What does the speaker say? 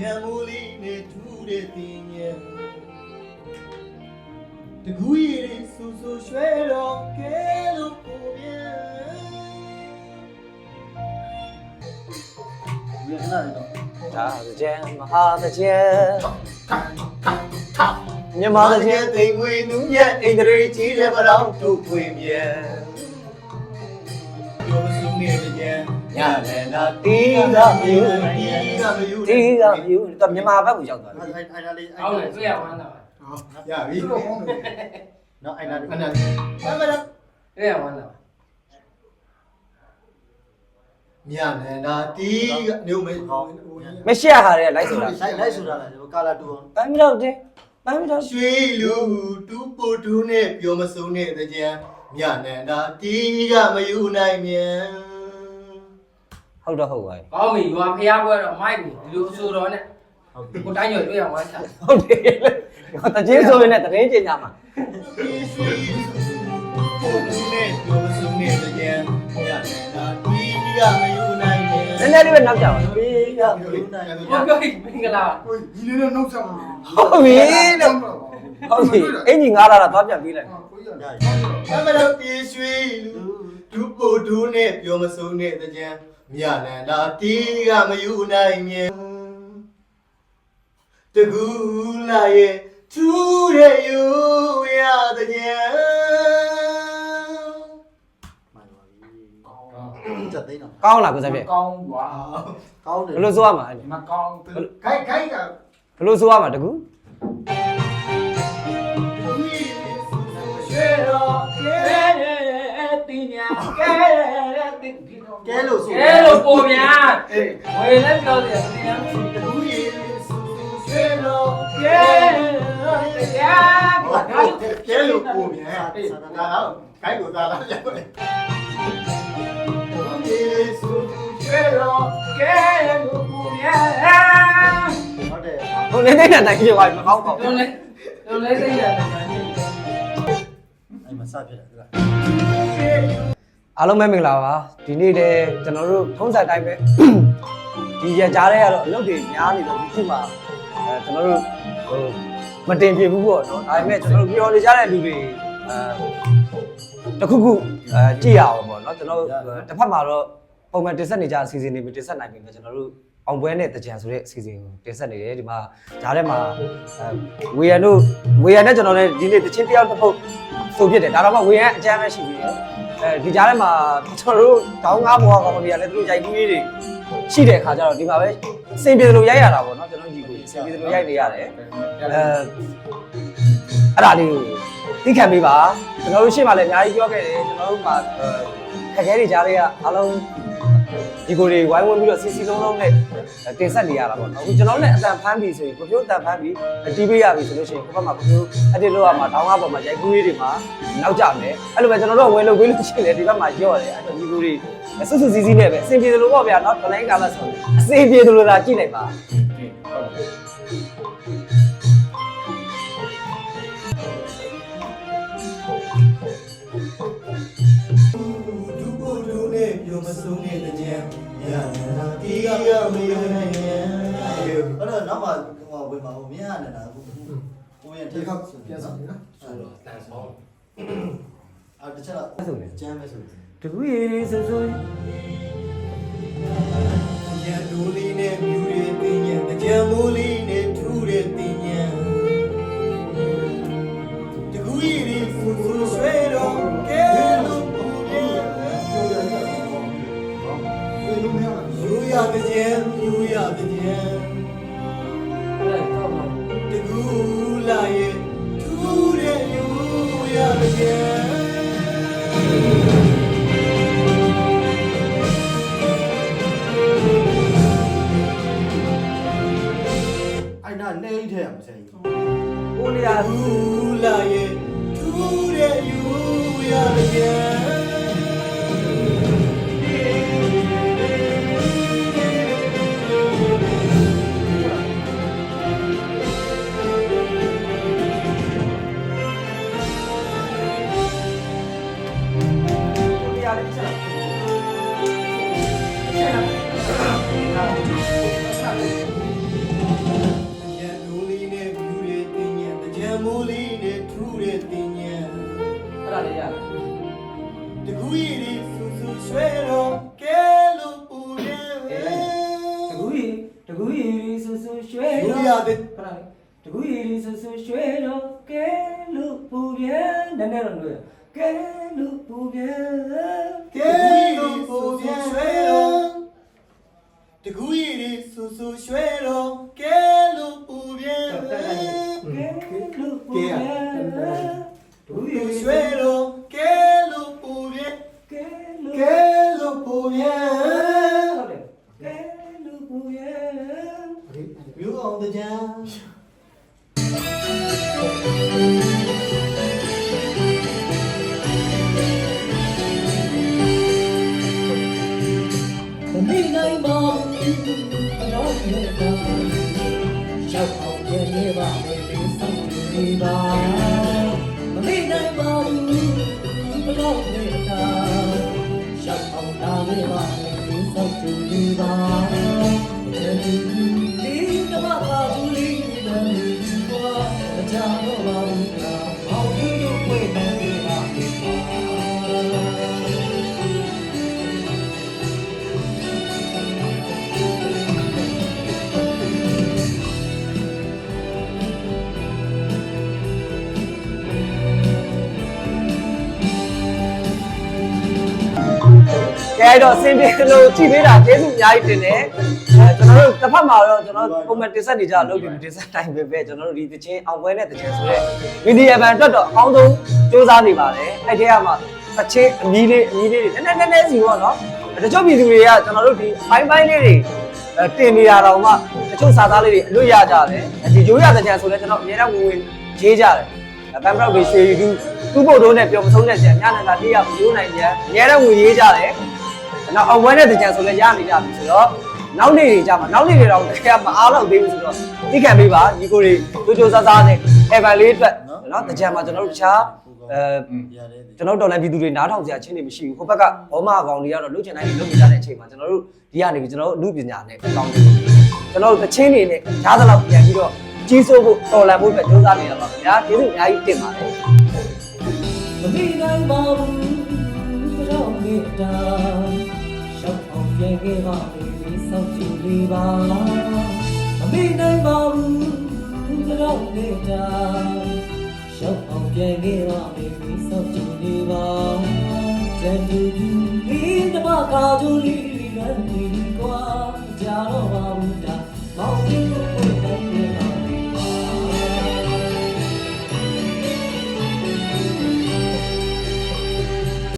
ကြံမိုးလေးနဲ့ထူးတဲ့တင်ညံတကူရည်လေးဆူဆူရွှဲတော့ကဲလို့ပုံပြန်ဘယ်ခဏလဲတော့ဒါကြံမဟာတကြံမြန်မာတကြံတိမ်ငွေနူးညက်အိန္ဒြေကြီးတဲ့မတော်တို့ခွင်ပြန်ပြောမစုံနေတဲ့ကြံ ညလည်းနာတီးကမျိုးတီးကမျိုးဒီကယူတော့မြန်မာဘက်ကိုရောက်သွားအဲ့တယ်အဲ့ဒါလေးအဲ့ဟုတ်ဒါတယ်လေးတွေ့ရမှန်းတာပါရပြီနော်အဲ့ဒါလေးအဲ့ဒါအမရတွေ့ရမှန်းတာပါညလည်းနာတီးကမျိုးမေမရှက်ဟာတဲ့လိုက်ဆိုတာလိုက်လိုက်ဆိုတာလေကာလာတူအောင်ပန်းမတော့တယ်ပန်းမတော့ရွှေလူတူပိုတူနဲ့ပြောမစုံတဲ့ကြံညလည်းနာတီးကမယူနိုင်မြန် ဟုတ်တော့ဟုတ်ပါကောင်းပြီရွာဖျားပွဲတော့မိုက်ပြီဒီလိုအဆိုတော်နဲ့ဟုတ်ပြီကိုတိုင်းရွယ်တွေ့ရမှန်းတာဟုတ်တယ်တချင်းဆိုရင်လည်းတရင်ကျင်ကြမှာရွှေလူပိုတူနဲ့ပြောမစုံတဲ့ကြံညလည်းနာတီးကမယူနိုင်မြန်နည်းနည်းလေးပဲနောက်ကြပါဘေးကမျိုးနိုင်ပြောပြောမင်္ဂလာကိုဒီလေးနဲ့နှုတ်ဆက်ပါဟုတ်ပြီလို့ဟုတ်ပြီအင်ဂျင်ငားလာတာသွားပြန်ပြီးလိုက်ကိုရရရအမရပြေရွှေလူတူပိုတူနဲ့ပြောမစုံတဲ့ကြံ ညလည်းနာတီးကမယူနိုင်မြန်တကူလာရဲ့ထူးတဲ့ယူရတဲ့ကြံမှန်ပါပြီစက်သိန်းတော့ကောင်းလားကိုစက်ပြကောင်းကွာကောင်းတယ်ဘယ်လိုဆိုရမှာလဲမကောင်းခိုက်ခိုက်ကဘယ်လိုဆိုရမှာတကူ ကဲလို့ဆိုကဲလို့ပုံများအေးဝေလည်းပြောတယ်တင်ညာလူရည်ရွှေတော်ကဲတရားကဲလို့ပုံမြန်ဒါတော့ခိုက်ကိုသာလာရောက်တယ်ယေစုရွှေတော်ကဲလို့ပုံများဟုတ်တယ်ဟိုနေနေနဲ့နိုင်ကြပါမကောင်းပါလုံးဘူးလေးလုံးလေးစိတ်ရတယ်ညာနေအဲ့မှာစဖြစ်တယ် အားလုံးပဲမင်္ဂလာပါဒီနေ့တည်းကျွန်တော်တို့ထုံးစံတိုင်းပဲဒီရကြားထဲကတော့အလုပ်တွေများနေတော့ဒီခုမှအဲကျွန်တော်တို့ဟိုမတင်ပြဘူးပေါ့နော်ဒါပေမဲ့ကျွန်တော်တို့ပြောနေကြတဲ့လူတွေအဲတခုခုအဲကြည့်ရအောင်ပေါ့နော်ကျွန်တော်တို့တစ်ဖက်မှာတော့ပုံမှန်တင်ဆက်နေကြအစီအစဉ်တွေမတင်ဆက်နိုင်ဘူးပဲကျွန်တော်တို့အောင်ပွဲနဲ့တကြံဆိုတဲ့အစီအစဉ်ကိုတင်ဆက်နေတယ်ဒီမှာဂျားထဲမှာအဲဝေရန်တို့ဝေရန်နဲ့ကျွန်တော်လည်းဒီနေ့တချင်းတယောက်တစ်ပုတ်ဆိုဖြစ်တယ်ဒါတော့မှဝေရန်အကြမ်းပဲရှိသေးတယ် အဲဒီကြားထဲမှာကျွန်တော်တို့တောင်းငါးဘောကောင်တွေကလည်းသူတို့ရိုက်ကူးလေးတွေရှိတဲ့အခါကျတော့ဒီမှာပဲစင်ပြေသလိုရိုက်ရတာပေါ့နော်ကျွန်တော်ညီကိုစင်ပြေသလိုရိုက်နေရတယ်အဲအဲ့ဒါလေးကိုသိခံပေးပါကျွန်တော်တို့ရှေ့မှာလည်းအများကြီးပြောခဲ့တယ်ကျွန်တော်တို့မှာခက်ခဲတွေကြားတွေကအားလုံး ဒီကိုတွေဝိုင်းဝန်းပြီးတော့စီစီလုံးလုံးနဲ့တင်ဆက်နေရတာပေါ့နော်အခုကျွန်တော်လည်းအတန်ဖမ်းပြီဆိုရင်ကိုပြိုးအတန်ဖမ်းပြီတီးပေးရပြီဆိုလို့ရှိရင်ကိုဘက်မှာကိုပြိုးအတစ်လို့ရမှာတောင်းကားပေါ်မှာရိုက်ကူးလေးတွေမှာနောက်ကျမယ်အဲ့လိုပဲကျွန်တော်တို့ဝယ်လုပ်ပေးလို့ရှိရင်ဒီဘက်မှာရော့တယ်အဲ့တော့ဒီကိုတွေစွတ်စွတ်စီစီနဲ့ပဲအဆင်ပြေတယ်လို့ပေါ့ဗျာနော်ဒလိုင်းကားလားဆိုအဆင်ပြေတယ်လို့သာကြည့်လိုက်ပါဒု နာတီးကမယူနိုင်မြန်အဲ့တော့နောက်မှဟိုဝင်ပါဦးမင်းရနေတာအခုကိုရဒီတိတ်ခောက်ဆိုပြန်ဆောင်ပြီနော်ဆိုတော့တန်ဆောင်အဲ့တခြားအဲ့ဆိုနေကျမ်းပဲဆိုတကူရီဆိုဆိုညဒူလေးနဲ့မြူရည်ပင်ညံကြံမိုးလေးနဲ့ထူးတဲ့ပင်ညံတကူရည်ဖူဖူ တဲ့ကြံအဲ့ဒါတော့တကူလာရဲ့ ရာလေးချက်လာနဲ့ဒူလီနဲ့မြူတွေတင်းညံတကြံမိုးလေးနဲ့ထူးတဲ့တင်းညံအဲ့ဒါလေးရတယ်တကူရီတွေဆူဆူရွှဲတော့ကဲလို့ပူရဲ့တကူရီတကူရီဆူဆူရွှဲလူတော့ရတဲ့ခဏလေးတကူရီဆူဆူရွှဲတော့ကဲလို့ပူပြန်နည်းနည်းတော့လို့ ကဲလို့ပူပြန်ကဲလို့ပူပြန်ရွှဲတော့တကူရီတွေဆူဆူ န်နေပါမယ်ဒီဆောင်နေပါမမိနိုင်ပါဘူးဘလို့နေတာရောက်အောင်လာနေပါမယ်ဒီဆောင်နေပါဒီတမပါဘူးလီမမီကွာကြာတော့ပါဘူး ကဲတော့အစင်းပြေလို့ကြည့်ပေးတာကျေးဇူးအများကြီးတင်တယ်အဲကျွန်တော်တို့တစ်ဖက်မှာတော့ကျွန်တော်ပုံမှန်တင်ဆက်နေကြလုပ်ပြီးတင်ဆက်တိုင်းပဲပဲကျွန်တော်တို့ဒီတချင်းအောင်ပွဲနဲ့တချင်းဆိုတဲ့ဗီဒီယိုဘန်အတွက်တော့အကောင်းဆုံးစူးစမ်းနေပါတယ်အဲ့ဒီကမှတချင်းအမီးလေးအမီးလေးတွေနည်းနည်းနည်းနည်းစီပေါ့နော်တချို့ပြည်သူတွေကကျွန်တော်တို့ဒီဘိုင်းဘိုင်းလေးတွေအဲတင်နေတာတော့မှတချို့စာသားလေးတွေအလွတ်ရကြတယ်ဒီရိုးရတဲ့ကြံဆိုလဲကျွန်တော်အများအားဝင်ဝင်ရေးကြတယ်ဘန်ဘရောက်တွေရွှေရီတူသူ့ဘုတ်တုံးနဲ့ပျော်မဆုံးတဲ့ကြံညနေကတေးရမလို့နိုင်ကြအများအားဝင်ရေးကြတယ် နောက်အဝဲနဲ့တကြံဆိုလဲရနေကြပြီဆိုတော့နောက်နေ့တွေကြာမှာနောက်နေ့တွေတော့ခရမအားတော့သေးဘူးဆိုတော့သိခံပေးပါညီကိုတွေကြိုးကြိုးစားစားနဲ့ ever လေးအတွက်နော်တကြံမှာကျွန်တော်တို့တခြားအဲရတယ်ကျွန်တော်တော်လိုင်းပြည်သူတွေနားထောင်စရာချင်းတွေမရှိဘူးဟိုဘက်ကဘောမအကောင်တွေကတော့လုချင်တိုင်းလုပ်နေကြတဲ့အချိန်မှာကျွန်တော်တို့ဒီကနေပြီးကျွန်တော်တို့အမှုပညာနဲ့ပေါင်းတယ်ကျွန်တော်တို့တချင်းတွေနဲ့ရားသလောက်ပြန်ပြီးတော့ကြီးစိုးဖို့တော်လန်ဖို့အတွက်ကြိုးစားနေတာပါခင်ဗျာကျေးဇူးအများကြီးတင်ပါတယ်မမိနိုင်ပါဘူးကြောက်နေတာရှောက်အောင်ပြ န်ခဲ့ပါလေစောင့်ကြည့်လေးပါမမိနိုင်ပါဘူးကြောက်နေတာရှောက်အောင်ပြန်ခဲ့ပါလေစောင့်ကြည့်လေးပါတန်တူတူလေးတမကားသူလေးလမ်းဒီကွာကြာတော့ပါဘူးဒါမောင်ကြီး